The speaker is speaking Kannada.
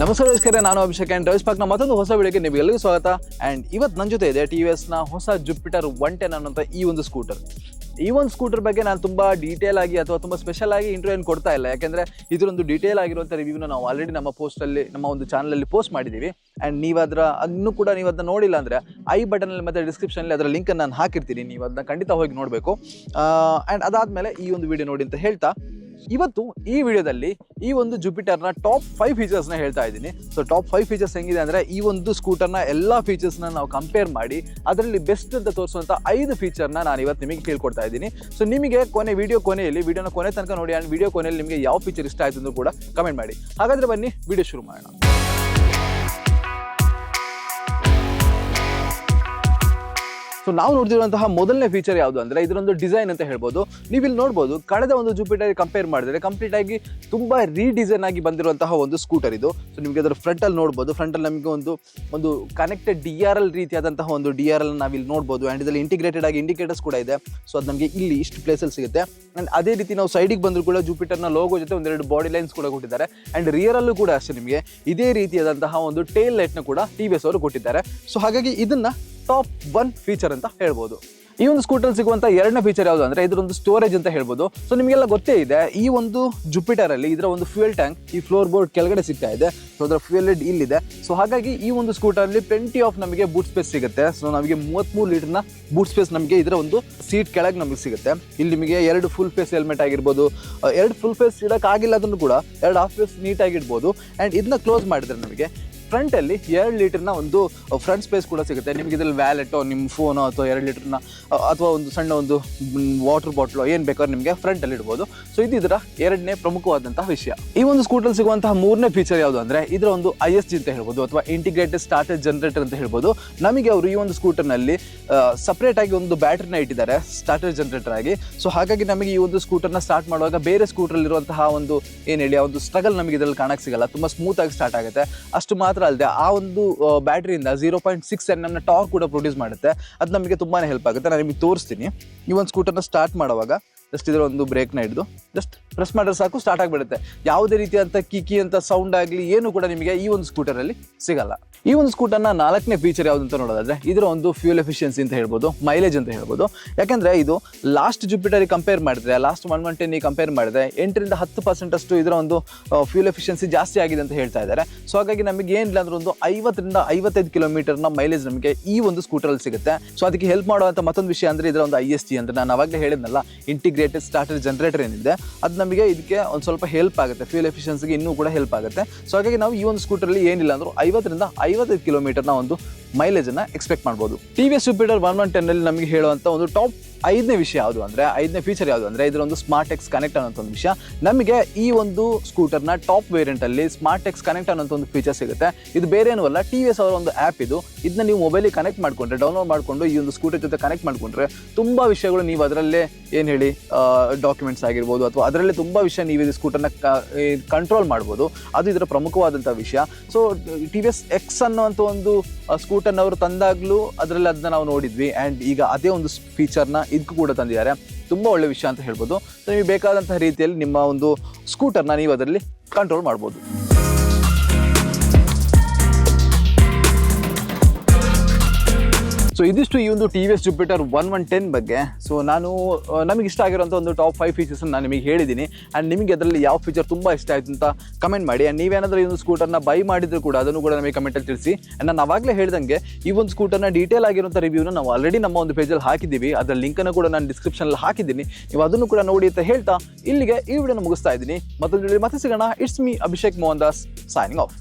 ನಮಸ್ಕಾರ ನಮಸ್ಕಾರ ನಾನು ಅಭಿಷೇಕ್ ಆ್ಯಂಡ್ ಟಾಯ್ಸ್ ಪಾಕ್ನ ಮತ್ತೊಂದು ಹೊಸ ವಿಡಿಯೋಗೆ ನಿಮಗೆಲ್ಲರಿಗೂ ಸ್ವಾಗತ. ಆ್ಯಂಡ್ ಇವತ್ತು ನನ್ನ ಜೊತೆ ಇದೆ ಟಿ ವಿ ಎಸ್ನ ಹೊಸ ಜುಪಿಟರ್ ಒನ್ ಟೆನ್ ಅನ್ನೋಂಥ ಈ ಒಂದು ಸ್ಕೂಟರ್ ಈ ಒಂದು ಸ್ಕೂಟರ್ ಬಗ್ಗೆ ನಾನು ತುಂಬ ಡೀಟೇಲ್ ಆಗಿ ಅಥವಾ ತುಂಬ ಸ್ಪೆಷಲ್ ಆಗಿ ಇಂಟರ್ವ್ಯೂ ಕೊಡ್ತಾ ಇಲ್ಲ. ಯಾಕೆಂದರೆ ಇದರೊಂದು ಡೀಟೇಲ್ ಆಗಿರುವಂಥ ರಿವ್ಯೂನ ನಾವು ಆಲ್ರೆಡಿ ನಮ್ಮ ಪೋಸ್ಟಲ್ಲಿ ನಮ್ಮ ಒಂದು ಚಾನಲಲ್ಲಿ ಪೋಸ್ಟ್ ಮಾಡಿದ್ದೀವಿ ಆ್ಯಂಡ್ ನೀವು ಅದರ ಅನ್ನೂ ಕೂಡ ನೀವು ಅದನ್ನ ನೋಡಿಲ್ಲ ಅಂದರೆ ಐ ಬಟನಲ್ಲಿ ಮತ್ತು ಡಿಸ್ಕ್ರಿಪ್ಷನಲ್ಲಿ ಅದರ ಲಿಂಕನ್ನು ನಾನು ಹಾಕಿರ್ತೀನಿ. ನೀವು ಅದನ್ನ ಖಂಡಿತ ಹೋಗಿ ನೋಡಬೇಕು. ಆ್ಯಂಡ್ ಅದಾದಮೇಲೆ ಈ ಒಂದು ವಿಡಿಯೋ ನೋಡಿ ಅಂತ ಹೇಳ್ತಾ ಇವತ್ತು ಈ ವಿಡಿಯೋದಲ್ಲಿ ಈ ಒಂದು ಜುಪಿಟರ್ನ ಟಾಪ್ ಫೈವ್ ಫೀಚರ್ಸ್ನ ಹೇಳ್ತಾ ಇದ್ದೀನಿ. ಸೊ ಟಾಪ್ ಫೈವ್ ಫೀಚರ್ಸ್ ಹೆಂಗಿದೆ ಅಂದರೆ ಈ ಒಂದು ಸ್ಕೂಟರ್ನ ಎಲ್ಲ ಫೀಚರ್ಸ್ನ ನಾವು ಕಂಪೇರ್ ಮಾಡಿ ಅದರಲ್ಲಿ ಬೆಸ್ಟ್ ಅಂತ ತೋರಿಸುವಂಥ ಐದು ಫೀಚರ್ನ ನಾನು ಇವತ್ತು ನಿಮಗೆ ಕೇಳ್ಕೊಡ್ತಾ ಇದ್ದೀನಿ. ಸೊ ನಿಮಗೆ ಕೊನೆ ವಿಡಿಯೋ ಕೊನೆಯಲ್ಲಿ ವಿಡಿಯೋನ ಕೊನೆ ತನಕ ನೋಡಿ ಆ್ಯಂಡ್ ವಿಡಿಯೋ ಕೊನೆಯಲ್ಲಿ ನಿಮಗೆ ಯಾವ ಫೀಚರ್ ಇಷ್ಟ ಆಯ್ತು ಅಂತ ಕೂಡ ಕಮೆಂಟ್ ಮಾಡಿ. ಹಾಗಾದರೆ ಬನ್ನಿ ವಿಡಿಯೋ ಶುರು ಮಾಡೋಣ. ಸೊ ನಾವು ನೋಡ್ತಿರುವಂತಹ ಮೊದಲನೇ ಫೀಚರ್ ಯಾವುದು ಅಂದ್ರೆ ಇದರೊಂದು ಡಿಸೈನ್ ಅಂತ ಹೇಳ್ಬೋದು. ನೀವು ಇಲ್ಲಿ ನೋಡ್ಬೋದು, ಕಳೆದ ಒಂದು ಜೂಪಿಟರ್ ಕಂಪೇರ್ ಮಾಡಿದ್ರೆ ಕಂಪ್ಲೀಟ್ ಆಗಿ ತುಂಬಾ ರೀಡಿಸೈನ್ ಆಗಿ ಬಂದಿರುವಂತಹ ಒಂದು ಸ್ಕೂಟರ್ ಇದು. ಸೊ ನಿಮಗೆ ಅದರ ಫ್ರಂಟ್ ಅಲ್ಲಿ ನೋಡ್ಬೋದು. ಫ್ರಂಟ್ ಅಲ್ಲಿ ನಮಗೆ ಒಂದು ಒಂದು ಕನೆಕ್ಟೆಡ್ ಡಿ ಆರ್ ಎಲ್ ರೀತಿಯಾದಂತಹ ಒಂದು ಡಿ ಆರ್ ಎಲ್ ನಾವು ಇಲ್ಲಿ ನೋಡ್ಬೋದು. ಅಂಡ್ ಇದರಲ್ಲಿ ಇಂಟಿಗ್ರೇಟೆಡ್ ಆಗಿ ಇಂಡಿಕೇಟರ್ಸ್ ಕೂಡ ಇದೆ. ಸೊ ಅದು ನಮಗೆ ಇಲ್ಲಿ ಇಷ್ಟು ಪ್ಲೇಸಲ್ಲಿ ಸಿಗುತ್ತೆ. ಅಂಡ್ ಅದೇ ರೀತಿ ನಾವು ಸೈಡಿಗೆ ಬಂದರೂ ಕೂಡ ಜೂಪಿಟರ್ನ ಲೋಗೋ ಜೊತೆ ಒಂದೆರಡು ಬಾಡಿ ಲೈನ್ಸ್ ಕೂಡ ಕೊಟ್ಟಿದ್ದಾರೆ. ಅಂಡ್ ರಿಯರ್ ಅಲ್ಲೂ ಕೂಡ ಅಷ್ಟೇ ನಿಮಗೆ ಇದೇ ರೀತಿಯಾದಂತಹ ಒಂದು ಟೇಲ್ ಲೈಟ್ನ ಕೂಡ ಟಿ ವಿ ಎಸ್ ಅವರು ಕೊಟ್ಟಿದ್ದಾರೆ. ಸೊ ಹಾಗಾಗಿ ಇದನ್ನ ಟಾಪ್ ಒನ್ ಫೀಚರ್ ಅಂತ ಹೇಳ್ಬೋದು. ಈ ಒಂದು ಸ್ಕೂಟರ್ ಸಿಗುವಂತ ಎರಡನೇ ಫೀಚರ್ ಯಾವುದು ಅಂದ್ರೆ ಇದರೊಂದು ಸ್ಟೋರೇಜ್ ಅಂತ ಹೇಳ್ಬೋದು. ಸೊ ನಿಮಗೆಲ್ಲ ಗೊತ್ತೇ ಇದೆ, ಈ ಒಂದು ಜುಪಿಟರ್ ಅಲ್ಲಿ ಇದರ ಒಂದು ಫ್ಯೂಯಲ್ ಟ್ಯಾಂಕ್ ಈ ಫ್ಲೋರ್ ಬೋರ್ಡ್ ಕೆಳಗಡೆ ಸಿಗ್ತಾ ಇದೆ. ಸೊ ಅದರ ಫ್ಯೂಯಲ್ ಲಿಡ್ ಇಲ್ಲಿದೆ. ಸೊ ಹಾಗಾಗಿ ಈ ಒಂದು ಸ್ಕೂಟರ್ ಅಲ್ಲಿ ಟ್ವೆಂಟಿ ಆಫ್ ನಮಗೆ ಬೂಟ್ ಸ್ಪೇಸ್ ಸಿಗುತ್ತೆ. ಸೊ ನಮಗೆ ಮೂವತ್ಮೂರು ಲೀಟರ್ನ ಬೂಟ್ ಸ್ಪೇಸ್ ನಮಗೆ ಇದರ ಒಂದು ಸೀಟ್ ಕೆಳಗೆ ನಮಗೆ ಸಿಗುತ್ತೆ. ಇಲ್ಲಿ ನಿಮಗೆ ಎರಡು ಫುಲ್ ಫೇಸ್ ಹೆಲ್ಮೆಟ್ ಆಗಿರ್ಬೋದು ಎರಡು ಫುಲ್ ಫೇಸ್ ಇಡೋಕ್ಕಾಗಿಲ್ಲ ಅದನ್ನು ಕೂಡ, ಎರಡು ಹಾಫ್ ಫೇಸ್ ನೀಟಾಗಿ ಇಡ್ಬೋದು ಆ್ಯಂಡ್ ಇದನ್ನ ಕ್ಲೋಸ್ ಮಾಡಿದ್ರೆ ನಮಗೆ ಫ್ರಂಟ್ ಅಲ್ಲಿ ಎರಡು ಲೀಟರ್ನ ಒಂದು ಫ್ರಂಟ್ ಸ್ಪೇಸ್ ಕೂಡ ಸಿಗುತ್ತೆ. ನಿಮಗೆ ಇದ್ರಲ್ಲಿ ವ್ಯಾಲೆಟೋ ನಿಮ್ಮ ಫೋನೋ ಅಥವಾ ಎರಡು ಲೀಟರ್ನ ಅಥವಾ ಒಂದು ಸಣ್ಣ ಒಂದು ವಾಟರ್ ಬಾಟ್ಲು ಏನು ಬೇಕಾದ್ರೂ ನಿಮಗೆ ಫ್ರಂಟ್ ಅಲ್ಲಿ ಇಡ್ಬೋದು. ಸೊ ಇದು ಇದರ ಎರಡನೇ ಪ್ರಮುಖವಾದಂತಹ ವಿಷಯ. ಈ ಒಂದು ಸ್ಕೂಟರ್ ಸಿಗುವಂತಹ ಮೂರನೇ ಫೀಚರ್ ಯಾವುದು ಅಂದ್ರೆ, ಇದರ ಒಂದು ಐ ಎಸ್ ಜಿ ಅಂತ ಹೇಳ್ಬೋದು, ಅಥವಾ ಇಂಟಿಗ್ರೇಟೆಡ್ ಸ್ಟಾರ್ಟರ್ ಜನರೇಟರ್ ಅಂತ ಹೇಳ್ಬೋದು. ನಮಗೆ ಅವರು ಈ ಒಂದು ಸ್ಕೂಟರ್ನಲ್ಲಿ ಸಪ್ರೇಟ್ ಆಗಿ ಒಂದು ಬ್ಯಾಟ್ರಿನ ಇಟ್ಟಿದ್ದಾರೆ ಸ್ಟಾರ್ಟರ್ ಜನರೇಟರ್ ಆಗಿ. ಸೊ ಹಾಗಾಗಿ ನಮಗೆ ಈ ಒಂದು ಸ್ಕೂಟರ್ನ ಸ್ಟಾರ್ಟ್ ಮಾಡುವಾಗ ಬೇರೆ ಸ್ಕೂಟರ್ ಇರುವಂತಹ ಒಂದು, ಏನು ಹೇಳಿ, ಆ ಒಂದು ಸ್ಟ್ರಗಲ್ ನಮಗೆ ಇದರಲ್ಲಿ ಕಾಣಕ್ಕೆ ಸಿಗಲ್ಲ. ತುಂಬಾ ಸ್ಮೂತ್ ಆಗಿ ಸ್ಟಾರ್ಟ್ ಆಗುತ್ತೆ. ಅಷ್ಟು ಮಾತ್ರ ಅಲ್ಲದೆ ಆ ಒಂದು ಬ್ಯಾಟ್ರಿಯಿಂದ ಜೀರೋ ಪಾಯಿಂಟ್ ಸಿಕ್ಸ್ ಎನ್ ಎಮ್ನ ಟಾರ್ಕ್ ಕೂಡ ಪ್ರೊಡ್ಯೂಸ್ ಮಾಡುತ್ತೆ. ಅದು ನಮಗೆ ತುಂಬಾ ಹೆಲ್ಪ್ ಆಗುತ್ತೆ. ನಾನು ನಿಮಗೆ ತೋರಿಸ್ತೀನಿ. ಈ ಒಂದು ಸ್ಕೂಟರ್ನ ಸ್ಟಾರ್ಟ್ ಮಾಡುವಾಗ ಜಸ್ಟ್ ಇದರ ಒಂದು ಬ್ರೇಕ್ನ ಹಿಡಿದು ಜಸ್ಟ್ ಪ್ರೆಸ್ ಮಾಡಿದ್ರೆ ಸಾಕು ಸ್ಟಾರ್ಟ್ ಆಗಿಬಿಡುತ್ತೆ. ಯಾವುದೇ ರೀತಿಯಂತ ಕಿಕಿ ಅಂತ ಸೌಂಡ್ ಆಗಲಿ, ಏನು ಕೂಡ ನಿಮಗೆ ಈ ಒಂದು ಸ್ಕೂಟರಲ್ಲಿ ಸಿಗಲ್ಲ. ಈ ಒಂದು ಸ್ಕೂಟರ್ನ ನಾಲ್ಕನೇ ಫೀಚರ್ ಯಾವುದು ಅಂತ ನೋಡೋದಾದ್ರೆ, ಇದರ ಒಂದು ಫ್ಯೂಲ್ ಎಫಿಷಿಯನ್ಸಿ ಅಂತ ಹೇಳ್ಬೋದು ಮೈಲೇಜ್ ಅಂತ ಹೇಳ್ಬೋದು. ಯಾಕಂದ್ರೆ ಇದು ಲಾಸ್ಟ್ ಜುಪಿಟರ್ ಕಂಪೇರ್ ಮಾಡಿದ್ರೆ last one one ten compare ಮಾಡಿದ್ರೆ, ಎಂಟರಿಂದ ಹತ್ತು ಪರ್ಸೆಂಟ್ ಅಷ್ಟು ಇದರ ಒಂದು ಫ್ಯೂಲ್ ಎಫಿಷಿಯನ್ಸಿ ಜಾಸ್ತಿ ಆಗಿದೆ ಅಂತ ಹೇಳ್ತಾ ಇದ್ದಾರೆ. ಸೊ ಹಾಗಾಗಿ ನಮಗೆ ಏನಿಲ್ಲ ಅಂದ್ರೆ ಒಂದು ಐವತ್ತರಿಂದ ಐವತ್ತೈದು ಕಿಲೋಮೀಟರ್ನ ಮೈಲೇಜ್ ನಮಗೆ ಈ ಒಂದು ಸ್ಕೂಟರಲ್ಲಿ ಸಿಗುತ್ತೆ. ಸೊ ಅದಕ್ಕೆ ಹೆಲ್ಪ್ ಮಾಡುವಂಥ ಮತ್ತೊಂದು ವಿಷಯ ಅಂದ್ರೆ ಇದರ ಒಂದು ಐ ಎಸ್ ಟಿ ಅಂತ. ನಾನು ಅವಾಗಲೇ ಹೇಳಿದ್ನಲ್ಲ ಇಂಟಿಗ್ರೇಟೆಡ್ ಸ್ಟಾರ್ಟರ್ ಜನರೇಟರ್ ಏನಿದೆ ಅದು ನಮಗೆ ಇದಕ್ಕೆ ಒಂದು ಸ್ವಲ್ಪ ಹೆಲ್ಪ್ ಆಗುತ್ತೆ. ಫ್ಯೂಲ್ ಎಫಿಷಿಯನ್ಸಿಗೆ ಇನ್ನೂ ಕೂಡ ಹೆಲ್ಪ್ ಆಗುತ್ತೆ. ಸೊ ಹಾಗಾಗಿ ನಾವು ಈ ಒಂದು ಸ್ಕೂಟರಲ್ಲಿ ಏನಿಲ್ಲ ಅಂದರೂ ಐವತ್ತರಿಂದ ಐವತ್ತೈದು ಕಿಲೋಮೀಟರ್ನ ಒಂದು ಮೈಲೇಜನ್ನು ಎಕ್ಸ್ಪೆಕ್ಟ್ ಮಾಡ್ಬೋದು. T V S Jupiter one one ಟೆನ್ನಲ್ಲಿ ನಮಗೆ ಹೇಳುವಂಥ ಒಂದು ಟಾಪ್ ಐದನೇ ವಿಷಯ ಯಾವುದು ಅಂದರೆ, ಐದನೇ ಫೀಚರ್ ಯಾವುದು ಅಂದರೆ ಇದರ ಒಂದು ಸ್ಮಾರ್ಟ್ ಎಕ್ಸ್ ಕನೆಕ್ಟ್ ಅನ್ನೋಂಥ ಒಂದು ವಿಷಯ. ನಮಗೆ ಈ ಒಂದು ಸ್ಕೂಟರ್ನ ಟಾಪ್ ವೇರಿಯಂಟಲ್ಲಿ ಸ್ಮಾರ್ಟ್ ಎಕ್ಸ್ ಕನೆಕ್ಟ್ ಅನ್ನೋಂಥ ಒಂದು ಫೀಚರ್ ಸಿಗುತ್ತೆ. ಇದು ಬೇರೆ ಏನೂ ಅಲ್ಲ ಟಿ ವಿ ಎಸ್ ಅವರ ಒಂದು ಆ್ಯಪ್ ಇದು. ಇದನ್ನ ನೀವು ಮೊಬೈಲಿಗೆ ಕನೆಕ್ಟ್ ಮಾಡಿಕೊಂಡ್ರೆ ಡೌನ್ಲೋಡ್ ಮಾಡಿಕೊಂಡು ಈ ಒಂದು ಸ್ಕೂಟರ್ ಜೊತೆ ಕನೆಕ್ಟ್ ಮಾಡಿಕೊಂಡ್ರೆ ತುಂಬ ವಿಷಯಗಳು ನೀವು ಅದರಲ್ಲೇ ಏನು ಹೇಳಿ ಡಾಕ್ಯುಮೆಂಟ್ಸ್ ಆಗಿರ್ಬೋದು ಅಥವಾ ಅದರಲ್ಲೇ ತುಂಬ ವಿಷಯ ನೀವು ಇದು ಸ್ಕೂಟರ್ನ ಕಂಟ್ರೋಲ್ ಮಾಡ್ಬೋದು. ಅದು ಇದರ ಪ್ರಮುಖವಾದಂಥ ವಿಷಯ. So T V S X ಅನ್ನುವಂಥ ಒಂದು ಸ್ಕೂಟರ್ನ ಅವರು ತಂದಾಗಲೂ ಅದರಲ್ಲಿ ಅದನ್ನ ನಾವು ನೋಡಿದ್ವಿ. ಆ್ಯಂಡ್ ಈಗ ಅದೇ ಒಂದು ಫೀಚರ್ನ ಇದಕ್ಕೂ ಕೂಡ ತಂದಿದ್ದಾರೆ. ತುಂಬ ಒಳ್ಳೆ ವಿಷಯ ಅಂತ ಹೇಳ್ಬೋದು. ಸೊ ನಿಮಗೆ ಬೇಕಾದಂತಹ ರೀತಿಯಲ್ಲಿ ನಿಮ್ಮ ಒಂದು ಸ್ಕೂಟರ್ನ ನೀವು ಅದರಲ್ಲಿ ಕಂಟ್ರೋಲ್ ಮಾಡ್ಬೋದು. ಸೊ ಇದಿಷ್ಟು ಈ ಒಂದು T V S Jupiter one one ten ಬಗ್ಗೆ. ಸೊ ನಾನು ನಮಗೆ ಇಷ್ಟ ಆಗಿರೋಂಥ ಒಂದು ಟಾಪ್ ಫೈವ್ ಫೀಚರ್ಸ್ ನಾನು ನಿಮಗೆ ಹೇಳಿದ್ದೀನಿ. ಆ್ಯಂಡ್ ನಿಮಗೆ ಅದರಲ್ಲಿ ಯಾವ ಫೀಚರ್ ತುಂಬ ಇಷ್ಟ ಆಯಿತು ಅಂತ ಕಮೆಂಟ್ ಮಾಡಿ. ಆ್ಯಂಡ್ ನೀವೇನಾದರೂ ಈ ಒಂದು ಸ್ಕೂಟರ್ನ ಬೈ ಮಾಡಿದ್ರು ಕೂಡ ಅದನ್ನು ಕೂಡ ನಮಗೆ ಕಮೆಂಟಲ್ಲಿ ತಿಳಿಸಿ. ಆ್ಯಂಡ್ ನಾನು ಆವಾಗಲೇ ಹೇಳ್ದಂಗೆ, ಈ ಒಂದು ಸ್ಕೂಟರ್ನ ಡೀಟೇಲ್ ಆಗಿರುವಂಥ ರಿವ್ಯೂನ ನಾವು ಆಲ್ರೆಡಿ ನಮ್ಮ ಒಂದು ಪೇಜಲ್ಲಿ ಹಾಕಿದ್ದೀವಿ. ಅದರ ಲಿಂಕನ್ನು ಕೂಡ ನಾನು ಡಿಸ್ಕ್ರಿಪ್ಷನಲ್ಲಿ ಹಾಕಿದ್ದೀನಿ. ನೀವು ಅದನ್ನು ಕೂಡ ನೋಡಿ ಅಂತ ಹೇಳ್ತಾ ಇಲ್ಲಿಗೆ ಈ ವಿಡಿಯೋನ ಮುಗಿಸ್ತಾ ಇದ್ದೀನಿ. ಮತ್ತೊಂದು ಮತ್ತೆ ಸಿಗೋಣ. It's me Abhishek Mohan Das signing off